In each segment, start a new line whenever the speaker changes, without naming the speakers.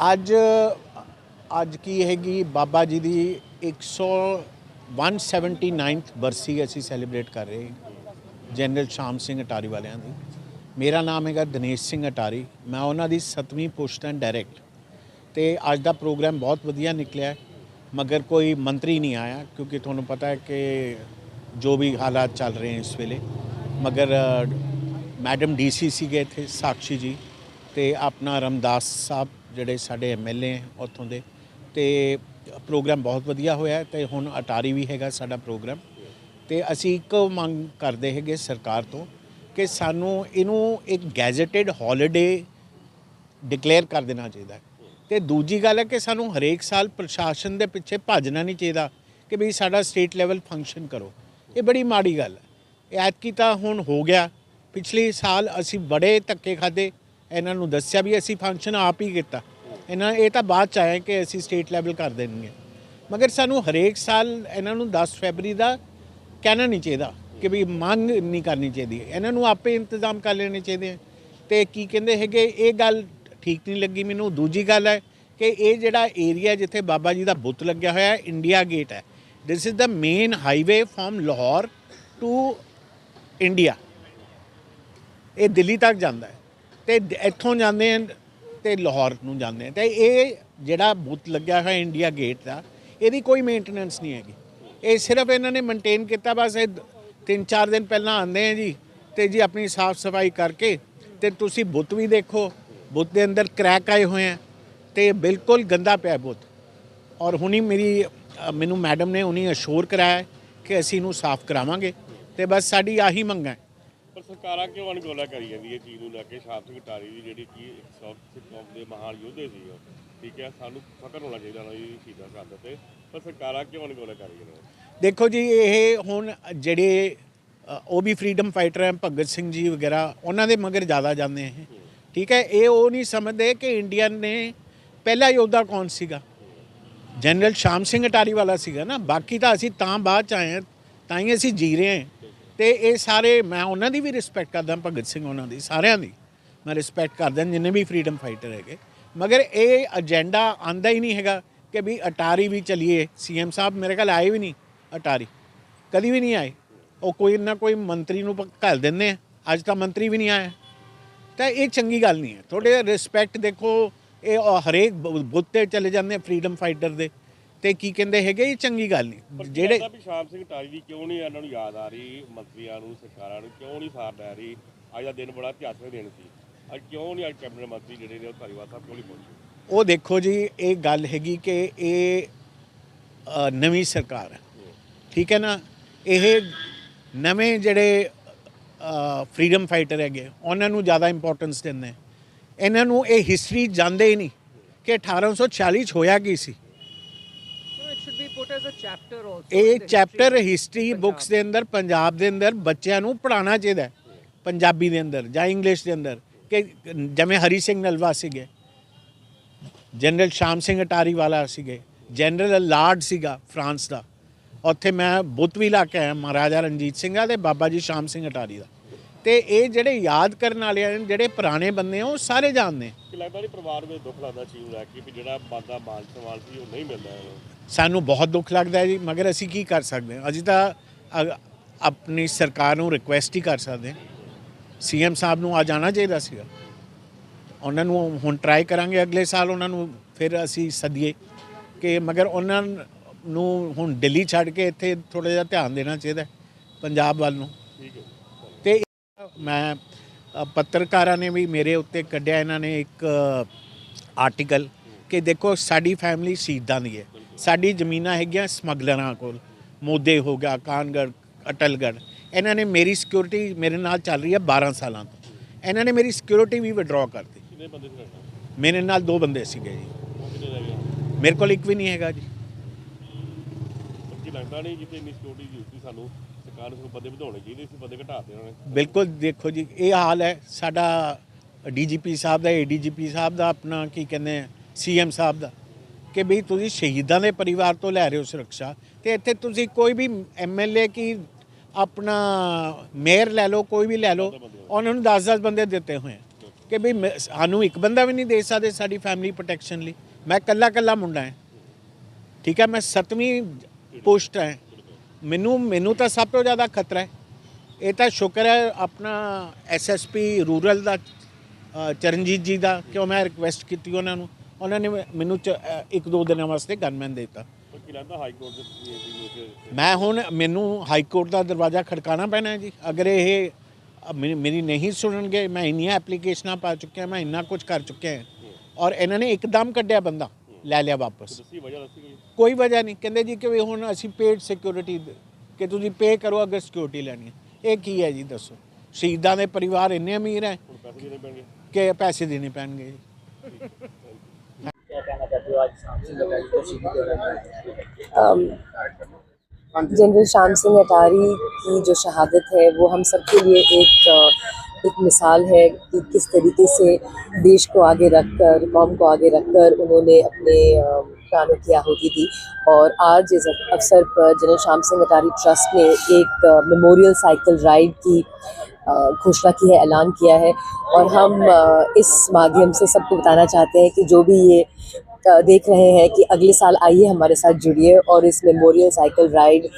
ਅੱਜ ਅੱਜ ਕੀ ਹੈਗੀ? ਬਾਬਾ ਜੀ ਦੀ 100 179th ਬਰਸੀ ਅਸੀਂ ਸੈਲੀਬ੍ਰੇਟ ਕਰ ਰਹੇ ਜਨਰਲ ਸ਼ਾਮ ਸਿੰਘ ਅਟਾਰੀ ਵਾਲਿਆਂ ਦੀ। ਮੇਰਾ ਨਾਮ ਹੈਗਾ ਦਿਨੇਸ਼ ਸਿੰਘ ਅਟਾਰੀ। ਮੈਂ ਉਹਨਾਂ ਦੀ 7ਵੀਂ ਪੋਸਟ ਡਾਇਰੈਕਟ ਤੇ ਅੱਜ ਦਾ ਪ੍ਰੋਗਰਾਮ ਬਹੁਤ ਵਧੀਆ ਨਿਕਲਿਆ ਮਗਰ ਕੋਈ ਮੰਤਰੀ ਨਹੀਂ ਆਇਆ, ਕਿਉਂਕਿ ਤੁਹਾਨੂੰ ਪਤਾ ਹੈ ਕਿ ਜੋ ਵੀ ਹਾਲਾਤ ਚੱਲ ਰਹੇ ਹਨ ਇਸ ਵੇਲੇ। ਮਗਰ ਮੈਡਮ ਡੀਸੀ ਸੀਗੇ ਇੱਥੇ, ਸਾਕਸ਼ੀ ਜੀ ਤੇ ਆਪਣਾ ਰਮਦਾਸ ਸਾਹਿਬ। ਜਿਹੜੇ ਸਾਡੇ ਐਮਐਲਏ ਹੈ ਉੱਥੋਂ ਦੇ, ਤੇ ਪ੍ਰੋਗਰਾਮ ਬਹੁਤ ਵਧੀਆ ਹੋਇਆ ਹੈ ਤੇ ਹੁਣ ਅਟਾਰੀ ਵੀ ਹੈਗਾ ਸਾਡਾ ਪ੍ਰੋਗਰਾਮ ਤੇ ਅਸੀਂ ਇੱਕ ਮੰਗ ਕਰਦੇ ਹੈਗੇ ਸਰਕਾਰ ਤੋਂ ਕਿ ਸਾਨੂੰ ਇਹਨੂੰ ਇੱਕ ਗੈਜ਼ੇਟਡ ਹੌਲੀਡੇ ਡਿਕਲੇਅਰ ਕਰ ਦੇਣਾ ਚਾਹੀਦਾ ਹੈ। ਤੇ ਦੂਜੀ ਗੱਲ ਹੈ ਕਿ ਸਾਨੂੰ ਹਰੇਕ ਸਾਲ ਪ੍ਰਸ਼ਾਸਨ ਦੇ ਪਿੱਛੇ ਭੱਜਣਾ ਨਹੀਂ ਚਾਹੀਦਾ ਕਿ ਵੀ ਸਾਡਾ ਸਟੇਟ ਲੈਵਲ ਫੰਕਸ਼ਨ ਕਰੋ। ਇਹ ਬੜੀ ਮਾੜੀ ਗੱਲ ਹੈ। ਐਤਕੀ ਤਾਂ ਹੁਣ ਹੋ ਗਿਆ। ਪਿਛਲੇ ਸਾਲ ਅਸੀਂ ਬੜੇ ਧੱਕੇ ਖਾਦੇ ਇਹਨਾਂ ਨੂੰ ਦੱਸਿਆ ਵੀ ਅਸੀਂ ਫੰਕਸ਼ਨ ਆਪ ਹੀ ਕੀਤਾ। ਇਹਨਾਂ ਇਹ ਤਾਂ ਬਾਅਦ ਚ ਆਇਆ ਕਿ ਅਸੀਂ ਸਟੇਟ ਲੈਵਲ ਕਰ ਦੇਣਗੇ ਮਗਰ ਸਾਨੂੰ ਹਰੇਕ ਸਾਲ ਇਹਨਾਂ ਨੂੰ 10 ਫੈਬਰੀ ਦਾ ਕਹਿਣਾ ਨਹੀਂ ਚਾਹੀਦਾ ਕਿ ਵੀ ਮੰਗ ਨਹੀਂ ਕਰਨੀ ਚਾਹੀਦੀ ਇਹਨਾਂ ਨੂੰ ਆਪੇ ਇੰਤਜ਼ਾਮ ਕਰ ਲੈਣੇ ਚਾਹੀਦੇ ਆ ਤੇ ਕੀ ਕਹਿੰਦੇ ਹੈਗੇ, ਇਹ ਗੱਲ ਠੀਕ ਨਹੀਂ ਲੱਗੀ ਮੈਨੂੰ। ਦੂਜੀ ਗੱਲ ਹੈ ਕਿ ਇਹ ਜਿਹੜਾ ਏਰੀਆ ਜਿੱਥੇ ਬਾਬਾ ਜੀ ਦਾ ਬੁੱਤ ਲੱਗਿਆ ਹੋਇਆ ਹੈ ਇੰਡੀਆ ਗੇਟ ਹੈ। This is the main highway from Lahore to India ਇਹ ਦਿੱਲੀ ਤੱਕ ਜਾਂਦਾ ਹੈ। ਤੇ ਇੱਥੋਂ ਜਾਂਦੇ ਹਨ ਤੇ ਲਾਹੌਰ ਨੂੰ ਜਾਂਦੇ ਹਨ ਤੇ ਇਹ ਜਿਹੜਾ ਬੁੱਤ ਲੱਗਿਆ ਹੋਇਆ ਇੰਡੀਆ ਗੇਟ ਦਾ, ਇਹਦੀ ਕੋਈ ਮੇਨਟੇਨੈਂਸ ਨਹੀਂ ਹੈਗੀ। ਇਹ ਸਿਰਫ ਇਹਨਾਂ ਨੇ ਮੇਨਟੇਨ ਕੀਤਾ, ਬਸ ਇਹ ਦ- ਤਿੰਨ ਚਾਰ ਦਿਨ ਪਹਿਲਾਂ ਆਉਂਦੇ ਆ ਜੀ, ਤੇ ਜੀ ਆਪਣੀ ਸਾਫ਼ ਸਫ਼ਾਈ ਕਰਕੇ ਤੇ ਤੁਸੀਂ ਬੁੱਤ ਵੀ ਦੇਖੋ ਬੁੱਤ ਦੇ ਅੰਦਰ ਕ੍ਰੈਕ ਆਏ ਹੋਏ ਆ ਤੇ ਬਿਲਕੁਲ ਗੰਦਾ ਪਿਆ ਬੁੱਤ ਔਰ ਹੁਣੀ ਮੇਰੀ ਮੈਨੂੰ ਮੈਡਮ ਨੇ ਹੁਣੀ ਅਸ਼ੋਰ ਕਰਾਇਆ ਕਿ ਅਸੀਂ ਇਹਨੂੰ ਸਾਫ਼ ਕਰਾਵਾਂਗੇ। ਤੇ ਬਸ ਸਾਡੀ ਆਹੀ ਮੰਗ ਹੈ।
ਸਰਕਾਰਾਂ ਕਿਉਂ ਅਣਗੌਲਾ ਕਰੀ ਜਾਂਦੀ ਹੈ ਚੀਜ਼ ਨੂੰ ਲੈ ਕੇ? ਸ਼ਾਮ ਸਿੰਘ ਟਾਰੀ ਦੀ ਜਿਹੜੀ ਕਿ ਇੱਕ ਸਾਊਥ ਸਿੱਖ ਦੇ ਮਹਾਨ ਯੋਧੇ ਸੀ ਉਹ। ਠੀਕ ਹੈ, ਸਾਨੂੰ ਫਕਰ ਹੋਣਾ ਚਾਹੀਦਾ ਉਹਨਾਂ ਦੀ ਸ਼ਹੀਦਾਂ ਘਾਟ ਤੇ। ਪਰ ਸਰਕਾਰਾਂ ਕਿਉਂ ਅਣਗੌਲਾ ਕਰੀ ਜਾਂਦੀਆਂ
ਦੇਖੋ ਜੀ, ਇਹ ਹੁਣ ਜਿਹੜੇ ਉਹ ਵੀ ਫਰੀडम ਫਾਈਟਰ ਹੈ, ਭਗਤ ਸਿੰਘ ਜੀ ਵਗੈਰਾ, ਉਹਨਾਂ ਦੇ ਮਗਰ ਜ਼ਿਆਦਾ ਜਾਂਦੇ ਹੈ ਠੀਕ ਹੈ, ਇਹ ਉਹ ਨਹੀਂ ਸਮਝਦੇ ਕਿ ਇੰਡੀਆ ਨੇ ਪਹਿਲਾ ਯੋਧਾ ਕੌਣ ਸੀਗਾ? ਜਨਰਲ ਸ਼ਾਮ ਸਿੰਘ ਅਟਾਰੀ ਵਾਲਾ ਸੀਗਾ ਨਾ। ਬਾਕੀ ਤਾਂ ਅਸੀਂ ਤਾਂ ਬਾਅਦ ਚ ਆਏ ਹਾਂ, ਤਾਂ ਹੀ ਅਸੀਂ ਜੀ ਰਹੇ ਹਾਂ। ਤੇ ਇਹ ਸਾਰੇ, ਮੈਂ ਉਹਨਾਂ ਦੀ ਵੀ ਰਿਸਪੈਕਟ ਕਰਦਾ, ਭਗਤ ਸਿੰਘ ਉਹਨਾਂ ਦੀ, ਸਾਰਿਆਂ ਦੀ। ਮੈਂ ਰਿਸਪੈਕਟ ਕਰਦਾ, ਜਿੰਨੇ ਵੀ ਫਰੀडम ਫਾਈਟਰ ਹੈਗੇ। ਮਗਰ ਇਹ ਏਜੰਡਾ ਆਂਦਾ ਹੀ ਨਹੀਂ ਹੈਗਾ ਕਿ ਵੀ ਅਟਾਰੀ ਵੀ ਚਲਿਏ। ਸੀਐਮ ਸਾਹਿਬ ਮੇਰੇ ਕੋਲ ਆਏ ਵੀ ਨਹੀਂ ਅਟਾਰੀ। ਕਦੀ ਵੀ ਨਹੀਂ ਆਏ। ਉਹ ਕੋਈ ਨਾ ਕੋਈ ਮੰਤਰੀ ਨੂੰ ਘੱਲ ਦਿੰਦੇ ਆ। ਅੱਜ ਤਾਂ ਮੰਤਰੀ ਵੀ ਨਹੀਂ ਆਇਆ। ਤਾਂ ਇਹ ਚੰਗੀ ਗੱਲ ਨਹੀਂ ਹੈ। ਥੋੜੇ ਰਿਸਪੈਕਟ ਦੇਖੋ, ਇਹ ਹਰੇਕ ਬੁੱਤੇ ਚਲੇ ਜਾਂਦੇ ਫਰੀडम ਫਾਈਟਰ ਦੇ। ਤੇ ਕੀ ਕਹਿੰਦੇ ਹੈਗੇ ਇਹ ਚੰਗੀ ਗੱਲ ਨਹੀਂ।
ਜਿਹੜੇ
ਜਿਹੜੇ
ਵੀ ਸ਼ਾਮ ਸਿੰਘ ਟਾਰੀ ਦੀ ਕਿਉਂ ਨਹੀਂ ਇਹਨਾਂ ਨੂੰ ਯਾਦ ਆ ਰਹੀ ਮੰਤਰੀਆਂ ਨੂੰ ਸਰਕਾਰਾਂ ਨੂੰ ਕਿਉਂ ਨਹੀਂ ਸਾਰ ਲੈ ਰਹੀ? ਅੱਜ ਦਾ ਦਿਨ ਬੜਾ ਇਤਿਹਾਸਕ ਦਿਨ ਸੀ। ਅੱਜ ਕਿਉਂ ਨਹੀਂ ਅੱਜ ਕੈਬਨਿਟ ਮੰਤਰੀ ਜਿਹੜੇ ਨੇ ਉਹ ਧਾਰੀਵਾਲ ਸਾਹਿਬ ਕਿਉਂ ਨਹੀਂ ਪਹੁੰਚੇ?
ਉਹ ਦੇਖੋ ਜੀ ਇਹ ਗੱਲ ਹੈਗੀ ਕਿ ਇਹ ਅ, ਨਵੀਂ ਸਰਕਾਰ ਹੈ ਠੀਕ ਹੈ ਨਾ? ਇਹ ਨਵੇਂ ਜਿਹੜੇ ਫਰੀडम ਫਾਈਟਰ ਹੈਗੇ ਉਹਨਾਂ ਨੂੰ ਜ਼ਿਆਦਾ ਇੰਪੋਰਟੈਂਸ ਦਿੰਦੇ। ਇਹਨਾਂ ਨੂੰ ਇਹ ਹਿਸਟਰੀ ਜਾਣਦੇ ਹੀ ਨਹੀਂ ਕਿ 1846 ਚ ਹੋਇਆ ਕੀ ਸੀ? ਇਹ ਚੈਪਟਰ ਹਿਸਟਰੀ. ਬੁੱਕਸ ਦੇ ਅੰਦਰ ਪੰਜਾਬ ਦੇ ਅੰਦਰ ਬੱਚਿਆਂ ਨੂੰ ਪੜਾਉਣਾ ਚਾਹੀਦਾ ਹੈ। ਪੰਜਾਬੀ ਦੇ ਅੰਦਰ ਜਾਂ ਇੰਗਲਿਸ਼ ਦੇ ਅੰਦਰ। ਕਿ ਜਿਵੇਂ ਹਰੀ ਸਿੰਘ ਨਲਵਾ ਸੀਗੇ ਜਨਰਲ ਸ਼ਾਮ ਸਿੰਘ ਅਟਾਰੀ ਵਾਲਾ ਸੀਗੇ ਜਨਰਲ ਲਾਰਡ ਸੀਗਾ ਫਰਾਂਸ ਦਾ। ਉੱਥੇ ਮੈਂ ਬੁੱਤ ਵੀ ਲਾ ਕੇ ਆਇਆ ਮਹਾਰਾਜਾ ਰਣਜੀਤ ਸਿੰਘ ਦਾ ਤੇ ਬਾਬਾ ਜੀ ਸ਼ਾਮ ਸਿੰਘ ਅਟਾਰੀ ਦਾ। ਤੇ ਇਹ ਜਿਹੜੇ ਯਾਦ ਕਰਨ ਵਾਲੇ ਆ ਜਿਹੜੇ ਪੁਰਾਣੇ ਬੰਦੇ ਆ ਉਹ ਸਾਰੇ ਜਾਣਦੇ
ਲੱਗਦਾ ਨਹੀਂ ਪਰਿਵਾਰ ਵਿੱਚ ਦੁੱਖ ਲੱਗਦਾ ਚੀਜ਼ ਨੂੰ ਲੈ ਕੇ ਵੀ ਜਿਹੜਾ ਬੰਦਾ ਮਾਨ ਸਨਮਾਨ ਸੀ ਉਹ ਨਹੀਂ ਮਿਲਦਾ
ਸਾਨੂੰ ਬਹੁਤ ਦੁੱਖ ਲੱਗਦਾ ਜੀ ਮਗਰ ਅਸੀਂ ਕੀ ਕਰ ਸਕਦੇ ਹਾਂ? ਅਸੀਂ ਤਾਂ ਆਪਣੀ ਸਰਕਾਰ ਨੂੰ ਰਿਕੁਐਸਟ ਹੀ ਕਰ ਸਕਦੇ ਸੀਐਮ ਸਾਹਿਬ ਨੂੰ ਆ ਜਾਣਾ ਚਾਹੀਦਾ ਸੀਗਾ। ਉਹਨਾਂ ਨੂੰ ਹੁਣ ਟਰਾਈ ਕਰਾਂਗੇ ਅਗਲੇ ਸਾਲ ਉਹਨਾਂ ਨੂੰ ਫਿਰ ਅਸੀਂ ਸੱਦੀਏ ਕਿ ਮਗਰ ਉਹਨਾਂ ਨੂੰ ਹੁਣ ਦਿੱਲੀ ਛੱਡ ਕੇ ਇੱਥੇ ਥੋੜਾ ਜਿਹਾ ਧਿਆਨ ਦੇਣਾ ਚਾਹੀਦਾ ਪੰਜਾਬ ਵੱਲ ਨੂੰ।
ਠੀਕ ਹੈ
ਮੈਂ ਪੱਤਰਕਾਰਾਂ ਨੇ ਵੀ ਮੇਰੇ ਉੱਤੇ ਕੱਢਿਆ ਇਹਨਾਂ ਨੇ ਇੱਕ ਆਰਟੀਕਲ ਕਿ ਦੇਖੋ ਸਾਡੀ ਫੈਮਿਲੀ ਸ਼ਹੀਦਾਂ ਦੀ ਹੈ। ਸਾਡੀ ਜ਼ਮੀਨਾਂ ਹੈਗੀਆਂ ਸਮਗਲਰਾਂ ਕੋਲ। ਮੋਦੇ ਹੋ ਗਿਆ ਕਾਨਗੜ ਅਟਲਗੜ ਇਹਨਾਂ ਨੇ ਮੇਰੀ ਸਿਕਿਉਰਿਟੀ ਮੇਰੇ ਨਾਲ ਚੱਲ ਰਹੀ ਹੈ 12 ਸਾਲਾਂ ਤੋਂ। ਇਹਨਾਂ ਨੇ ਮੇਰੀ ਸਿਕਿਉਰਿਟੀ ਵੀ ਵਿਡਰਾਅ ਕਰਤੀ ਮੇਰੇ ਨਾਲ ਦੋ ਬੰਦੇ ਸੀਗੇ ਜੀ। ਮੇਰੇ ਕੋਲ ਇੱਕ ਵੀ ਨਹੀਂ ਹੈਗਾ ਜੀ।
ਲੱਗਦਾ ਨਹੀਂ ਜਿੱਥੇ ਇੰਨੀ ਸਿਕਿਉਰਿਟੀ ਦੀ ਸਾਨੂੰ। ਸਰਕਾਰ ਨੂੰ ਬੰਦੇ ਵਧਾਉਣੇ ਚਾਹੀਦੇ ਸੀ ਬੰਦੇ ਘਟਾਤੇ ਉਹਨਾਂ ਨੇ।
ਬਿਲਕੁਲ ਦੇਖੋ ਜੀ, ਇਹ ਹਾਲ ਹੈ, ਸਾਡਾ ਡੀਜੀਪੀ ਸਾਹਿਬ ਦਾ, ਏਡੀਜੀਪੀ ਸਾਹਿਬ ਦਾ, ਆਪਣਾ ਕੀ ਕਹਿੰਦੇ ਆ, ਸੀਐਮ ਸਾਹਿਬ ਦਾ, ਕਿ ਵੀ ਤੁਸੀਂ ਸ਼ਹੀਦਾਂ ਦੇ ਪਰਿਵਾਰ ਤੋਂ ਲੈ ਰਹੇ ਹੋ ਸੁਰੱਖਿਆ, ਤੇ ਇੱਥੇ ਤੁਸੀਂ ਕੋਈ ਵੀ ਐਮਐਲਏ ਕੀ ਆਪਣਾ ਮੇਅਰ ਲੈ ਲਓ, ਕੋਈ ਵੀ ਲੈ ਲਓ, ਉਹਨਾਂ ਨੂੰ 10-10 ਬੰਦੇ ਦਿੱਤੇ ਹੋਏ ਆ। ਕਿ ਵੀ ਮੈਂ- ਸਾਨੂੰ ਇੱਕ ਬੰਦਾ ਵੀ ਨਹੀਂ ਦੇ ਸਕਦੇ ਸਾਡੀ ਫੈਮਿਲੀ ਪ੍ਰੋਟੈਕਸ਼ਨ ਲਈ। ਮੈਂ ਇਕੱਲਾ ਇਕੱਲਾ ਮੁੰਡਾ ਹਾਂ। ਠੀਕ ਹੈ, ਮੈਂ ਸੱਤਵੀਂ ਪੋਸਟ ਹੈ। ਮੈਨੂੰ ਮੈਨੂੰ ਤਾਂ ਸਭ ਤੋਂ ਜ਼ਿਆਦਾ ਖਤਰਾ ਹੈ। ਇਹ ਤਾਂ ਸ਼ੁਕਰ ਹੈ ਆਪਣਾ ਐਸਐਸਪੀ ਰੂਰਲ ਦਾ ਚਰਨਜੀਤ ਜੀ ਦਾ ਕਿਉਂ ਮੈਂ ਰਿਕੁਐਸਟ ਕੀਤੀ ਉਹਨਾਂ ਨੂੰ। ਉਹਨਾਂ ਨੇ ਮੈਨੂੰ ਇੱਕ ਦੋ ਦਿਨਾਂ ਵਾਸਤੇ ਗਨਮੈਨ ਦਿੱਤਾ। ਮੈਂ ਹੁਣ ਮੈਨੂੰ ਹਾਈ ਕੋਰਟ ਦਾ ਦਰਵਾਜ਼ਾ ਖੜਕਾਣਾ ਪੈਣਾ ਹੈ ਜੀ। ਅਗਰ ਇਹ ਮੇਰੀ ਨਹੀਂ ਸੁਣਨਗੇ ਮੈਂ ਇੰਨੀਆਂ ਐਪਲੀਕੇਸ਼ਨਾਂ ਪਾ ਚੁੱਕਿਆ ਮੈਂ ਇੰਨਾ ਕੁਝ ਕਰ ਚੁੱਕਿਆ ਔਰ ਇਹਨਾਂ ਨੇ ਇੱਕਦਮ ਕੱਢਿਆ ਬੰਦਾ। ਲੈ ਲਿਆ ਵਾਪਸ
ਦੱਸੀ ਵਜ੍ਹਾ ਦੱਸੀ ਗਈ
ਕੋਈ ਵਜ੍ਹਾ ਨਹੀਂ ਕਹਿੰਦੇ ਜੀ ਕਿ ਵੀ ਹੁਣ ਅਸੀਂ ਪੇਡ ਸਿਕਿਉਰਿਟੀ ਕਿ ਤੁਸੀਂ ਪੇ ਕਰੋ ਅਗਰ ਸਿਕਿਉਰਿਟੀ ਲੈਣੀ ਹੈ ਇਹ ਕੀ ਹੈ ਜੀ ਦੱਸੋ ਸ਼ਹੀਦਾਂ ਦੇ ਪਰਿਵਾਰ ਇੰਨੇ ਅਮੀਰ ਹੈ
ਹੁਣ ਪੈਸੇ ਦੇਣੇ ਪੈਣਗੇ
ਕਿ ਪੈਸੇ ਦੇਣੇ ਪੈਣਗੇ ਜੀ
क्या कहना चाहते हो आज शाम से लगाई तो शहीद हो रहा है
अम, जनरल श्याम सिंह अटारी की जो शहादत है वो हम सबके लिए एक अ, एक मिसाल है कि किस तरीके से देश को आगे रखकर, कौम को आगे रखकर उन्होंने अपने प्राणों की आहुति दी। और आज इस अवसर पर जनरल श्याम सिंह अटारी ट्रस्ट ने एक मेमोरियल साइकिल राइड की घोषणा की है, ऐलान किया है। और हम इस माध्यम से सबको बताना चाहते हैं कि जो भी ये देख रहे हैं कि अगले साल आइए, हमारे साथ जुड़िए और इस मेमोरियल साइकिल राइड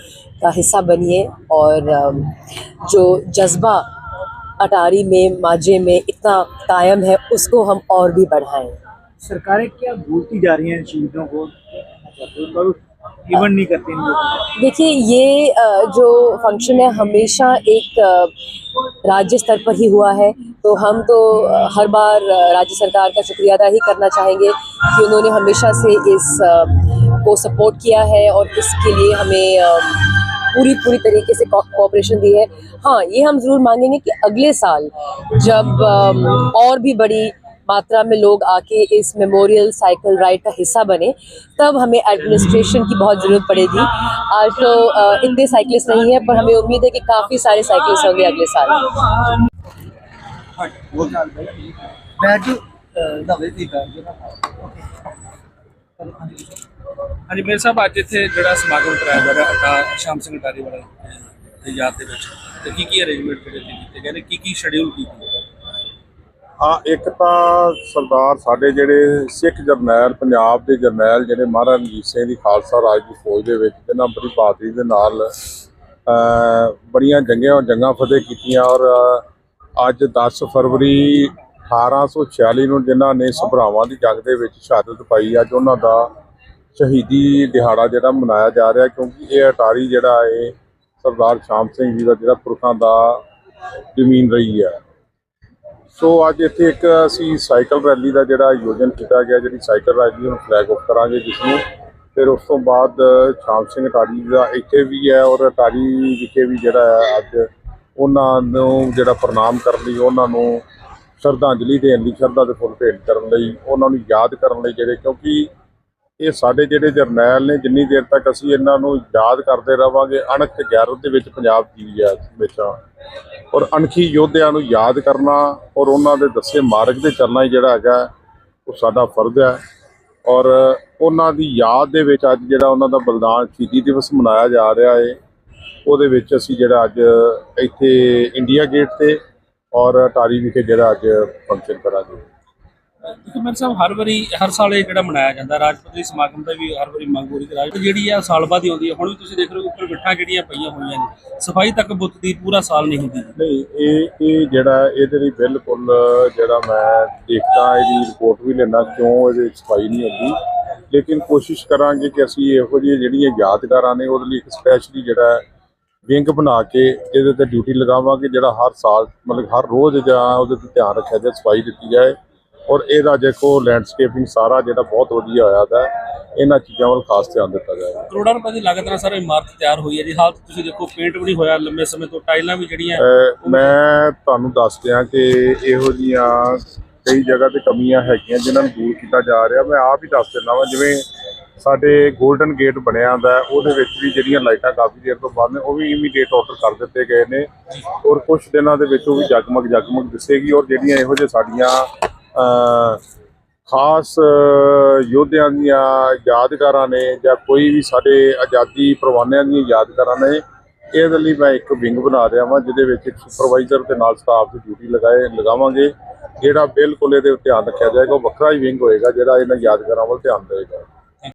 का हिस्सा बनिए। और जो जज्बा अटारी में माजे में इतना कायम है उसको हम और भी बढ़ाएँ।
सरकारें क्या भूलती जा रही हैं शहीदों को? इवन नहीं करती
देखिए ये जो फ़ंक्शन है हमेशा एक राज्य स्तर पर ही हुआ है। तो हम तो हर बार राज्य सरकार का शुक्रिया अदा ही करना चाहेंगे कि उन्होंने हमेशा से इस को सपोर्ट किया है और इसके लिए हमें पूरी पूरी तरीके से कोऑपरेशन दी है। हाँ ये हम ज़रूर मांगेंगे कि अगले साल जब और भी बड़ी मात्रा में लोग आके इस मेमोरियल साइकिल राइड का हिस्सा बने, तब हमें एडमिनिस्ट्रेशन की बहुत ज़रूरत पड़ेगी। आज तो इतने साइकिलिस्ट नहीं है, पर हमें उम्मीद है कि काफ़ी सारे साइकिलिस्ट होंगे अगले साल।
ਹਾਂਜੀ, ਮੇਰੇ ਸਾਹਿਬ ਅੱਜ ਇੱਥੇ ਜਿਹੜਾ ਸਮਾਗਮ ਕਰਾਇਆ ਜਾ ਰਿਹਾ, ਅਟਾ ਸ਼ਾਮ ਸਿੰਘ ਅਟਾਰੀ ਵਾਲਾ ਦੀ ਯਾਦ ਦੇ ਵਿੱਚ। ਤੇ ਕੀ ਕੀ ਅਰੇਂਜਮੈਂਟ ਜਿਹੜੇ ਕੀਤੇ ਗਏ ਨੇ? ਕੀ ਕੀ ਸ਼ਡਿਊਲ ਕੀਤੀ ਹਾਂ?
ਇੱਕ ਤਾਂ ਸਰਦਾਰ ਸਾਡੇ ਜਿਹੜੇ ਸਿੱਖ ਜਰਨੈਲ, ਪੰਜਾਬ ਦੇ ਜਰਨੈਲ ਜਿਹੜੇ ਮਹਾਰਾਜਾ ਰਣਜੀਤ ਸਿੰਘ ਦੀ ਖਾਲਸਾ ਰਾਜ ਦੀ ਫੌਜ ਦੇ ਵਿੱਚ ਇਹਨਾਂ ਬੜੀ ਬਹਾਦਰੀ ਦੇ ਨਾਲ ਬੜੀਆਂ ਜੰਗਾਂ ਜੰਗਾਂ ਫਤਿਹ ਕੀਤੀਆਂ ਔਰ ਅੱਜ 10 ਫਰਵਰੀ 1846 ਨੂੰ ਜਿਨ੍ਹਾਂ ਨੇ ਸਭਰਾਵਾਂ ਦੀ ਜੰਗ ਦੇ ਵਿੱਚ ਸ਼ਹਾਦਤ ਪਾਈ, ਅੱਜ ਉਹਨਾਂ ਦਾ ਸ਼ਹੀਦੀ ਦਿਹਾੜਾ ਜਿਹੜਾ ਮਨਾਇਆ ਜਾ ਰਿਹਾ, ਕਿਉਂਕਿ ਇਹ ਅਟਾਰੀ ਜਿਹੜਾ ਹੈ, ਸਰਦਾਰ ਸ਼ਾਮ ਸਿੰਘ ਜੀ ਦਾ ਜਿਹੜਾ ਪੁਰਖਾਂ ਦਾ ਜ਼ਮੀਨ ਰਹੀ ਹੈ। ਸੋ ਅੱਜ ਇੱਥੇ ਇੱਕ ਅਸੀਂ ਸਾਈਕਲ ਰੈਲੀ ਦਾ ਜਿਹੜਾ ਆਯੋਜਨ ਕੀਤਾ ਗਿਆ, ਜਿਹੜੀ ਸਾਈਕਲ ਰੈਲੀ ਨੂੰ ਫਲੈਗ ਆਫ ਕਰਾਂਗੇ ਜਿਸ ਨੂੰ ਫਿਰ ਉਸ ਤੋਂ ਬਾਅਦ ਸ਼ਾਮ ਸਿੰਘ ਅਟਾਰੀ ਦਾ ਇੱਥੇ ਵੀ ਹੈ ਔਰ ਅਟਾਰੀ ਵਿਖੇ ਵੀ ਜਿਹੜਾ ਹੈ ਅੱਜ ਉਹਨਾਂ ਨੂੰ ਜਿਹੜਾ ਪ੍ਰਣਾਮ ਕਰਨ ਲਈ, ਉਹਨਾਂ ਨੂੰ ਸ਼ਰਧਾਂਜਲੀ ਦੇਣ ਲਈ, ਸ਼ਰਧਾ ਦੇ ਫੁੱਲ ਭੇਟ ਕਰਨ ਲਈ, ਉਹਨਾਂ ਨੂੰ ਯਾਦ ਕਰਨ ਲਈ ਜਿਹੜੇ ਕਿਉਂਕਿ ਇਹ ਸਾਡੇ ਜਿਹੜੇ ਜਰਨੈਲ ਨੇ, ਜਿੰਨੀ ਦੇਰ ਤੱਕ ਅਸੀਂ ਇਹਨਾਂ ਨੂੰ ਯਾਦ ਕਰਦੇ ਰਵਾਂਗੇ, ਅਣਖ ਤੇ ਗੈਰਤ ਦੇ ਵਿੱਚ ਪੰਜਾਬ ਜੀ ਹੈ ਹਮੇਸ਼ਾ। ਔਰ ਅਣਖੀ ਯੋਧਿਆਂ ਨੂੰ ਯਾਦ ਕਰਨਾ ਔਰ ਉਹਨਾਂ ਦੇ ਦੱਸੇ ਮਾਰਗ ਤੇ ਚੱਲਣਾ ਹੀ ਜਿਹੜਾ ਹੈਗਾ, ਉਹ ਸਾਡਾ ਫਰਜ਼ ਹੈ। ਔਰ ਉਹਨਾਂ ਦੀ ਯਾਦ ਦੇ ਵਿੱਚ ਅੱਜ ਜਿਹੜਾ ਉਹਨਾਂ ਦਾ ਬਲੀਦਾਨ ਸ਼ਹੀਦੀ ਦਿਵਸ ਮਨਾਇਆ ਜਾ ਰਿਹਾ ਹੈ ਉਹਦੇ ਵਿੱਚ ਅਸੀਂ ਜਿਹੜਾ ਅੱਜ ਇੱਥੇ ਇੰਡੀਆ ਗੇਟ ਤੇ ਔਰ ਟਾਰੀ ਵਿਖੇ ਜਿਹੜਾ ਅੱਜ ਫੰਕਸ਼ਨ ਕਰਾਂਗੇ।
ਕਿਉਂਕਿ ਮੇਰੇ ਸਾਹਿਬ ਹਰ ਵਾਰੀ, ਹਰ ਸਾਲ ਇਹ ਜਿਹੜਾ ਮਨਾਇਆ ਜਾਂਦਾ? ਰਾਜਪਤਰੀ ਸਮਾਗਮ ਦਾ ਵੀ ਹਰ ਵਾਰੀ ਮੰਗ ਹੋ ਰਹੀ ਕਿ ਰਾਜਪੁਰ ਜਿਹੜੀ ਆ ਸਾਲ ਬਾਅਦ ਹੀ ਆਉਂਦੀ ਹੈ। ਹੁਣ ਵੀ ਤੁਸੀਂ ਦੇਖ ਰਹੇ ਹੋ, ਉੱਪਰ ਗਿੱਠਾਂ ਜਿਹੜੀਆਂ ਪਈਆਂ ਹੋਈਆਂ ਨੇ? ਸਫ਼ਾਈ ਤੱਕ ਬੁੱਤ ਦੀ ਪੂਰਾ ਸਾਲ ਨਹੀਂ ਹੁੰਦੀ।
ਨਹੀਂ, ਇਹ ਇਹ ਜਿਹੜਾ ਇਹਦੇ ਲਈ ਬਿਲਕੁਲ ਜਿਹੜਾ ਮੈਂ ਦੇਖਦਾ, ਇਹਦੀ ਰਿਪੋਰਟ ਵੀ ਲੈਣਾ ਕਿਉਂ ਇਹਦੇ ਸਫ਼ਾਈ ਨਹੀਂ ਹੁੰਦੀ? ਲੇਕਿਨ ਕੋਸ਼ਿਸ਼ ਕਰਾਂਗੇ ਕਿ ਅਸੀਂ ਇਹੋ ਜਿਹੀਆਂ ਜਿਹੜੀਆਂ ਯਾਦਗਾਰਾਂ ਨੇ, ਉਹਦੇ ਲਈ ਇੱਕ ਸਪੈਸ਼ਲੀ ਜਿਹੜਾ ਵਿੰਗ ਬਣਾ ਕੇ ਇਹਦੇ ਤੇ ਡਿਊਟੀ ਲਗਾਵਾਂਗੇ, ਜਿਹੜਾ ਹਰ ਸਾਲ, ਮਤਲਬ ਹਰ ਰੋਜ਼ ਜਾਂ ਉਹਦੇ ਤੇ ਧਿਆਨ ਰੱਖਿਆ ਜਾਏ ਸਫ਼ਾਈ ਦਿੱਤੀ ਜਾਏ। ਔਰ ਇਹਦਾ ਦੇਖੋ ਲੈਂਡਸਕੇਪਿੰਗ ਸਾਰਾ ਜਿਹੜਾ ਬਹੁਤ ਵਧੀਆ ਹੋਇਆ ਦਾ ਇਹਨਾਂ ਚੀਜ਼ਾਂ ਵੱਲ ਖਾਸ ਧਿਆਨ ਦਿੱਤਾ ਜਾਏਗਾ
ਕਰੋੜਾਂ ਰੁਪਏ ਦੀ ਲਾਗਤ ਨਾਲ ਸਰ ਇਮਾਰਤ ਤਿਆਰ ਹੋਈ ਹੈ ਜੀ। ਹਾਲਤ ਤੁਸੀਂ ਦੇਖੋ ਪੇਂਟ ਵੀ ਨਹੀਂ ਹੋਇਆ ਲੰਬੇ ਸਮੇਂ ਤੋਂ ਟਾਈਲਾਂ ਵੀ ਜਿਹੜੀਆਂ
ਮੈਂ ਤੁਹਾਨੂੰ ਦੱਸ ਦਿਆਂ ਕਿ ਇਹੋ ਜੀਆਂ ਕਈ ਜਗ੍ਹਾ ਤੇ ਕਮੀਆਂ ਹੈਗੀਆਂ ਜਿਨ੍ਹਾਂ ਨੂੰ ਦੂਰ ਕੀਤਾ ਜਾ ਰਿਹਾ। ਮੈਂ ਆਪ ਹੀ ਦੱਸ ਦਿੰਦਾ ਵਾਂ ਜਿਵੇਂ ਸਾਡੇ 골ਡਨ ਗੇਟ ਬਣਿਆ ਹੁੰਦਾ ਉਹਦੇ ਵਿੱਚ ਵੀ ਜਿਹੜੀਆਂ ਲਾਈਟਾਂ ਕਾਫੀ ਦੇਰ ਤੋਂ ਬੰਦ ਨੇ ਉਹ ਵੀ ਇਮੀਡੀਏਟ ਆਰਡਰ ਕਰ ਦਿੱਤੇ ਗਏ ਨੇ। ਔਰ ਕੁਝ ਦਿਨਾਂ ਦੇ ਵਿੱਚ ਉਹ ਵੀ ਜਗਮਗ ਜਗਮਗ ਦਿਸੇਗੀ ਔਰ ਜਿਹੜੀਆਂ ਇਹੋ ਜਿਹੇ ਸਾਡੀਆਂ ਖਾਸ ਯੋਧਿਆਂ ਦੀਆਂ ਯਾਦਗਾਰਾਂ ਨੇ ਜਾਂ ਕੋਈ ਵੀ ਸਾਡੇ ਆਜ਼ਾਦੀ ਪ੍ਰਵਾਨਿਆਂ ਦੀਆਂ ਯਾਦਗਾਰਾਂ ਨੇ ਇਹਦੇ ਲਈ ਮੈਂ ਇੱਕ ਵਿੰਗ ਬਣਾ ਰਿਹਾ ਵਾਂ, ਜਿਹਦੇ ਵਿੱਚ ਇੱਕ ਸੁਪਰਵਾਈਜ਼ਰ ਦੇ ਨਾਲ ਸਟਾਫ ਦੀ ਡਿਊਟੀ ਲਗਾਏ, ਲਗਾਵਾਂਗੇ, ਜਿਹੜਾ ਬਿਲਕੁਲ ਇਹਦੇ ਧਿਆਨ ਰੱਖਿਆ ਜਾਏਗਾ, ਉਹ ਵੱਖਰਾ ਹੀ ਵਿੰਗ ਹੋਏਗਾ, ਜਿਹੜਾ ਇਹਨਾਂ ਯਾਦਗਾਰਾਂ ਵੱਲ ਧਿਆਨ ਦੇਵੇਗਾ।